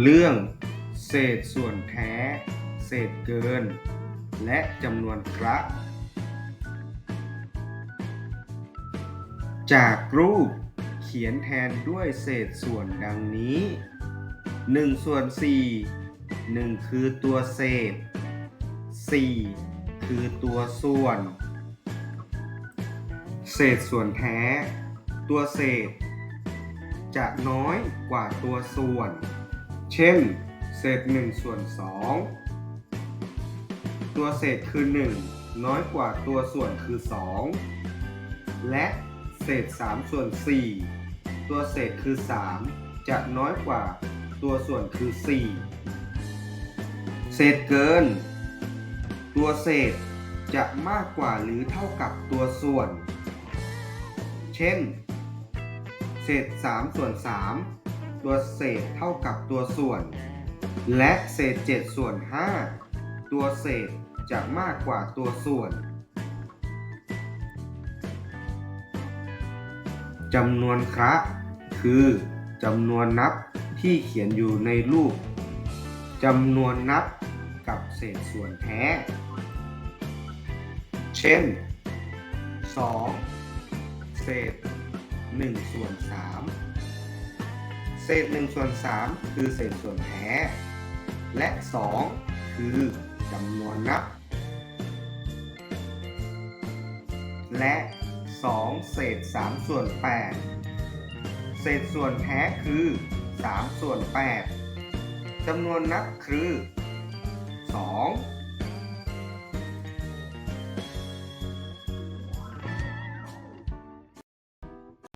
เรื่องเศษส่วนแท้ เศษเกิน และจำนวนคระจากรูปเขียนแทนด้วยเศษส่วนดังนี้1ส่วน4 1 คือตัวเศษ 4 คือตัวส่วน เศษส่วนแท้ ตัวเศษ จะน้อยกว่าตัวส่วน เช่น เศษ1ส่วน2ตัวเศษคือ 1 น้อยกว่าตัวส่วนคือ 2 และเศษ3ส่วน4ตัวเศษคือ 3 จะน้อยกว่าตัวส่วนคือ 4 เศษเกิน ตัวเศษจะมากกว่าหรือเท่ากับตัวส่วน เช่น เศษ3ส่วน3 ตัวเศษเท่ากับตัวส่วน และเศษ 7 ส่วน 5 ตัวเศษจะมากกว่าตัวส่วนจำนวนคระคือจำนวนนับที่เขียนอยู่ในรูปจำนวนนับกับเศษส่วนแท้ เช่น 2 เศษ 1 ส่วน 3 เศษ1ส่วน3คือเศษส่วนแท้ และ 2 คือจำนวนนับ และ 2 เศษ3ส่วน 8 เศษส่วนแท้คือ 3 ส่วน 8จำนวนนับคือ 2